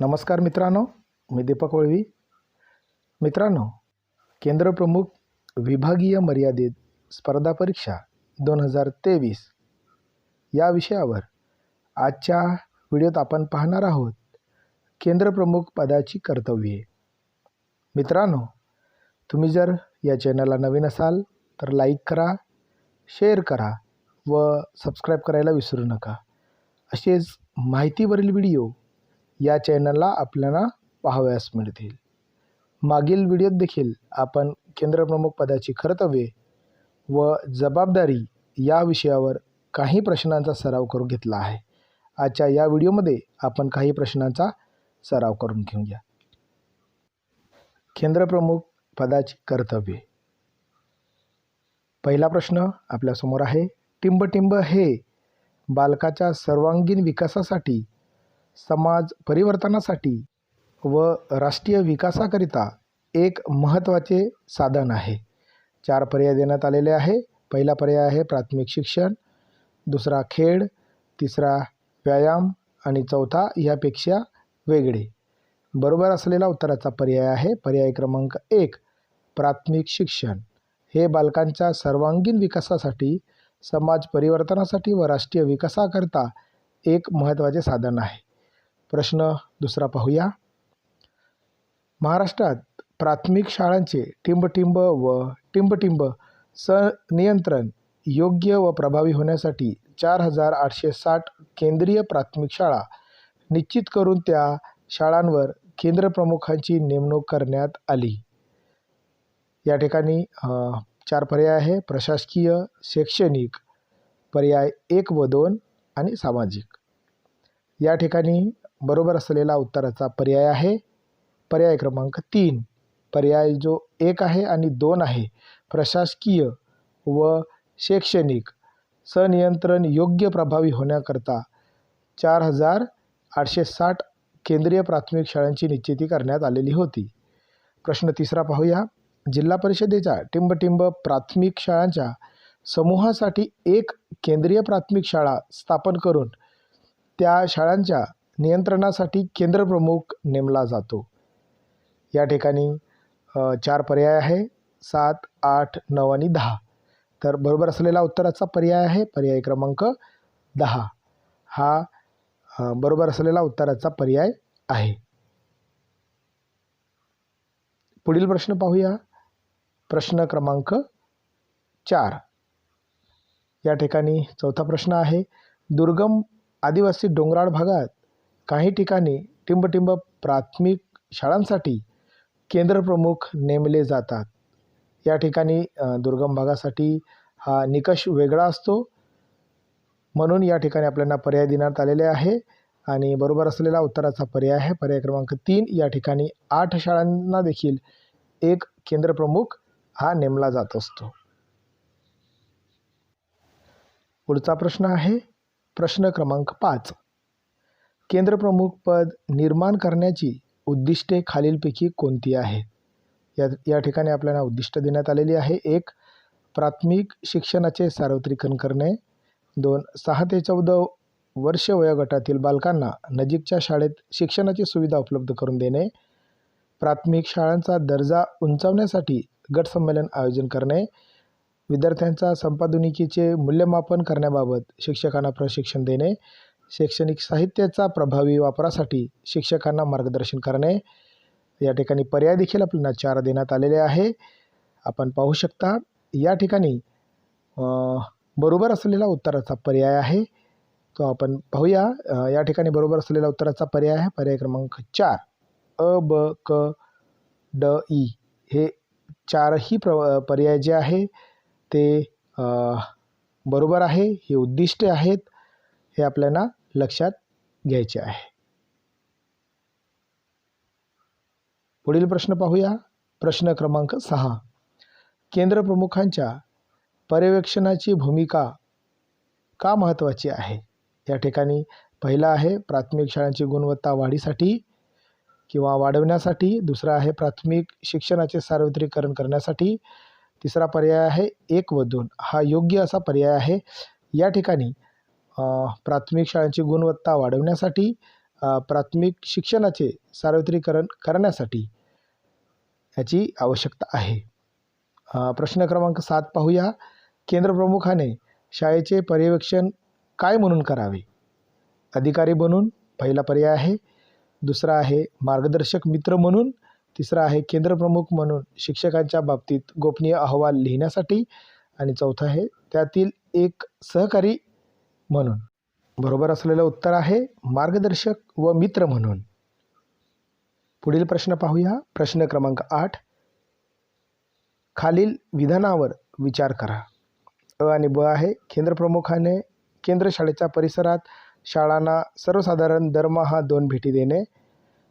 नमस्कार मित्रांनो मी दीपक वळवी. मित्रांनो केंद्रप्रमुख विभागीय मर्यादित स्पर्धा परीक्षा दोन हजार तेवीस या विषयावर आजच्या व्हिडिओत आपण पाहणार आहोत केंद्रप्रमुख पदाची कर्तव्ये. मित्रांनो तुम्ही जर या चॅनलला नवीन असाल तर लाईक करा शेअर करा व सबस्क्राईब करायला विसरू नका. असेच माहितीवरील व्हिडिओ या चॅनलला आपल्याला पाहावयास मिळतील. मागील व्हिडिओत देखील आपण केंद्रप्रमुख पदाची कर्तव्ये व जबाबदारी या विषयावर काही प्रश्नांचा सराव करून घेतला आहे. आजच्या या व्हिडिओमध्ये आपण काही प्रश्नांचा सराव करून घेऊया. केंद्रप्रमुख पदाची कर्तव्ये. पहिला प्रश्न आपल्यासमोर आहे टिंबटिंब हे बालकाच्या सर्वांगीण विकासासाठी समाज परिवर्तनासाठी व राष्ट्रीय विकासाकरिता एक महत्त्वाचे साधन आहे. चार पर्याय देण्यात आलेले आहे. पहिला पर्याय आहे प्राथमिक शिक्षण दुसरा खेळ तिसरा व्यायाम आणि चौथा यापेक्षा वेगळे. बरोबर असलेला उत्तराचा पर्याय आहे. पर्याय क्रमांक एक प्राथमिक शिक्षण. हे बालकांच्या सर्वांगीण विकासासाठी समाज परिवर्तनासाठी व राष्ट्रीय विकासाकरता एक महत्त्वाचे साधन आहे. प्रश्न दुसरा पाहूया. महाराष्ट्रात प्राथमिक शाळांचे टिंबटिंब व टिंबटिंब सनियंत्रण योग्य व प्रभावी होण्यासाठी चार हजार आठशे साठ केंद्रीय प्राथमिक शाळा निश्चित करून त्या शाळांवर केंद्रप्रमुखांची नेमणूक करण्यात आली. या ठिकाणी चार पर्याय आहे. प्रशासकीय शैक्षणिक पर्याय एक व दोन आणि सामाजिक. या ठिकाणी बरोबर असलेला उत्तराचा पर्याय आहे. पर्याय क्रमांक तीन. पर्याय जो एक आहे आणि दोन आहे. प्रशासकीय व शैक्षणिक सनियंत्रण योग्य प्रभावी होण्याकरता चार हजार आठशे साठ केंद्रीय प्राथमिक शाळांची निश्चिती करण्यात आलेली होती. प्रश्न तिसरा पाहूया. जिल्हा परिषदेच्या टिंबटिंब प्राथमिक शाळांच्या समूहासाठी एक केंद्रीय प्राथमिक शाळा स्थापन करून त्या शाळांच्या नियंत्रणासाठी केंद्रप्रमुख नेमला जातो. या ठिकाणी चार पर्याय आहे. सात आठ नऊ आणि दहा. तर बरोबर असलेला उत्तराचा पर्याय आहे पर्याय क्रमांक दहा. हा बरोबर असलेला उत्तराचा पर्याय आहे. पुढील प्रश्न पाहूया. प्रश्न क्रमांक चार. या ठिकाणी चौथा प्रश्न आहे. दुर्गम आदिवासी डोंगराळ भागात काही ठिकाणी टिंबटिंब प्राथमिक शाळांसाठी केंद्रप्रमुख नेमले जातात. या ठिकाणी दुर्गम भागासाठी हा निकष वेगळा असतो. म्हणून या ठिकाणी आपल्याला पर्याय देण्यात आलेले आहे आणि बरोबर असलेला उत्तराचा पर्याय आहे. पर्याय क्रमांक तीन या ठिकाणी आठ शाळांना देखील एक केंद्रप्रमुख हा नेमला जात असतो. पुढचा प्रश्न आहे प्रश्न क्रमांक पाच. केंद्रप्रमुख पद निर्माण करण्याची उद्दिष्टे खालीलपैकी कोणती आहेत? या या ठिकाणी आपल्याला उद्दिष्ट देण्यात आलेली आहे. एक प्राथमिक शिक्षणाचे सार्वत्रिकरण करणे. दोन सहा ते चौदा वर्ष वयोगटातील बालकांना नजीकच्या शाळेत शिक्षणाची सुविधा उपलब्ध करून देणे. प्राथमिक शाळांचा दर्जा उंचावण्यासाठी गटसंमेलन आयोजन करणे. विद्यार्थ्यांचा संपादनिकेचे मूल्यमापन करण्याबाबत शिक्षकांना प्रशिक्षण देणे. शैक्षणिक साहित्याचा प्रभावी वापरासाठी शिक्षकांना मार्गदर्शन करणे. या ठिकाणी पर्याय देखील आपल्याला चार देण्यात आलेले आहे. आपण पाहू शकता या ठिकाणी बरोबर असलेला उत्तराचा पर्याय आहे. तो आपण पाहूया. या ठिकाणी बरोबर असलेला उत्तराचा पर्याय आहे. पर्याय क्रमांक चार. अ ब क ड ई हे चारही प्र पर्याय जे आहे ते बरोबर आहे. हे उद्दिष्टे आहेत. हे आपल्याला लक्षात घ्यायचे आहे. पुढील प्रश्न पाहूया. प्रश्न क्रमांक सहा. केंद्रप्रमुखांच्या पर्यवेक्षणाची भूमिका का महत्त्वाची आहे? या ठिकाणी पहिला आहे प्राथमिक शाळांची गुणवत्ता वाढीसाठी किंवा वाढवण्यासाठी. दुसरा आहे प्राथमिक शिक्षणाचे सार्वत्रिकरण करण्यासाठी. तिसरा पर्याय आहे एक व दोन. हा योग्य असा पर्याय आहे. या ठिकाणी प्राथमिक शाळांची गुणवत्ता वाढवण्यासाठी प्राथमिक शिक्षणाचे सार्वत्रिकरण करण्यासाठी याची आवश्यकता आहे. प्रश्न क्रमांक सात पाहूया. केंद्रप्रमुखाने शाळेचे पर्यवेक्षण काय म्हणून करावे? अधिकारी बनून पहिला पर्याय आहे. दुसरा आहे मार्गदर्शक मित्र म्हणून. तिसरा आहे केंद्रप्रमुख म्हणून शिक्षकांच्या बाबतीत गोपनीय अहवाल लिहिण्यासाठी. आणि चौथा आहे त्यातील एक सहकारी म्हणून. बरोबर असलेलं उत्तर आहे मार्गदर्शक व मित्र म्हणून. पुढील प्रश्न पाहूया. प्रश्न क्रमांक आठ. खालील विधानावर विचार करा. अ आणि ब आहे केंद्रप्रमुखाने केंद्र शाळेच्या परिसरात शाळांना सर्वसाधारण दरमहा दोन भेटी देणे.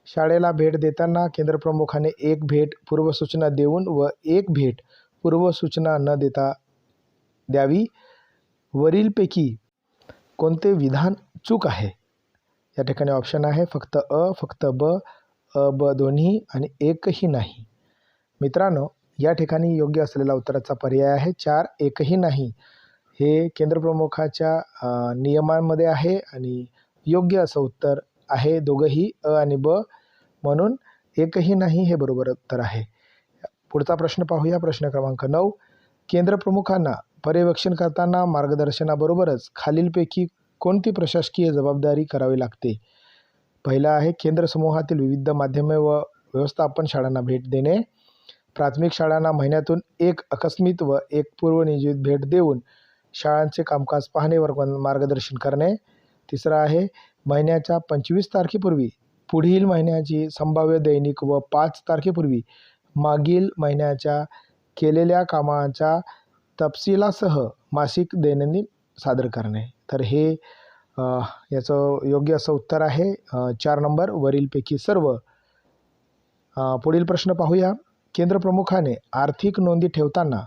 शाळेला भेट देताना केंद्रप्रमुखाने एक भेट पूर्वसूचना देऊन व एक भेट पूर्वसूचना न देता द्यावी. वरीलपैकी कोणते विधान चूक आहे? या ठिकाणी ऑप्शन आहे फक्त अ फक्त ब अ ब दोन्ही आणि एकही नाही. मित्रांनो या ठिकाणी योग्य असलेला उत्तराचा पर्याय आहे. चार एकही नाही. हे केंद्रप्रमुखाच्या नियमांमध्ये आहे आणि योग्य असं उत्तर आहे. दोघंही अ आणि ब म्हणून एकही नाही हे बरोबर उत्तर आहे. पुढचा प्रश्न पाहूया. प्रश्न क्रमांक नऊ. केंद्रप्रमुखांना पर्यवेक्षण करताना मार्गदर्शनाबरोबरच खालीलपैकी कोणती प्रशासकीय जबाबदारी करावी लागते? पहिला आहे केंद्र समूहातील विविध माध्यमे व व्यवस्थापन शाळांना भेट देणे. प्राथमिक शाळांना महिन्यातून एक अकस्मित व एक पूर्वनियोजित भेट देऊन शाळांचे कामकाज पाहणेवर मार्गदर्शन करणे. तिसरं आहे महिन्याच्या पंचवीस तारखेपूर्वी पुढील महिन्याची संभाव्य दैनिक व पाच तारखेपूर्वी मागील महिन्याच्या केलेल्या कामाच्या तपशिलासह मासिक दैनंदिन सादर करणे. तर हे याचं योग्य असं उत्तर आहे. चार नंबर वरीलपैकी सर्व. पुढील प्रश्न पाहूया. केंद्रप्रमुखाने आर्थिक नोंदी ठेवताना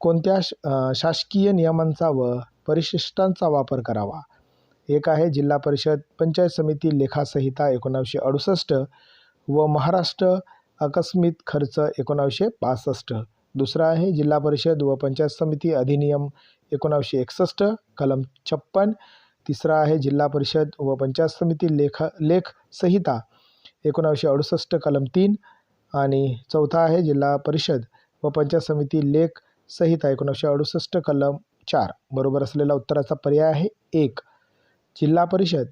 कोणत्या श शासकीय नियमांचा व परिशिष्टांचा वापर करावा? एक आहे जिल्हा परिषद पंचायत समिती लेखासंहिता एकोणावीसशे अडुसष्ट व महाराष्ट्र आकस्मित खर्च एकोणावीसशे पासष्ट दुसरा आहे जिल्हा परिषद व पंचायत समिती अधिनियम एकोणावीसशे एकसष्ट कलम छप्पन. तिसरा आहे जिल्हा परिषद व पंचायत समिती लेख लेख संहिता एकोणावीसशे अडुसष्ट कलम तीन. आणि चौथा आहे जिल्हा परिषद व पंचायत समिती लेख संहिता एकोणावीसशे अडुसष्ट कलम चार. बरोबर असलेला उत्तराचा पर्याय आहे एक. जिल्हा परिषद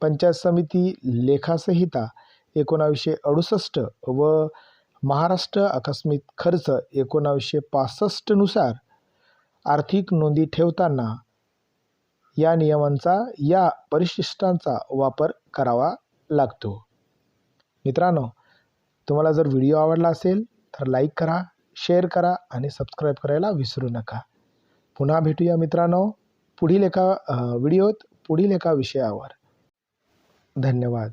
पंचायत समिती लेखासंहिता एकोणावीसशे अडुसष्ट व महाराष्ट्र आकस्मिक खर्च एकोणावीसशे पासष्टनुसार आर्थिक नोंदी ठेवताना या नियमांचा या परिशिष्टांचा वापर करावा लागतो. मित्रांनो तुम्हाला जर व्हिडिओ आवडला असेल तर लाईक करा शेअर करा आणि सबस्क्राईब करायला विसरू नका. पुन्हा भेटूया मित्रांनो पुढील एका व्हिडिओत पुढील एका विषयावर. धन्यवाद.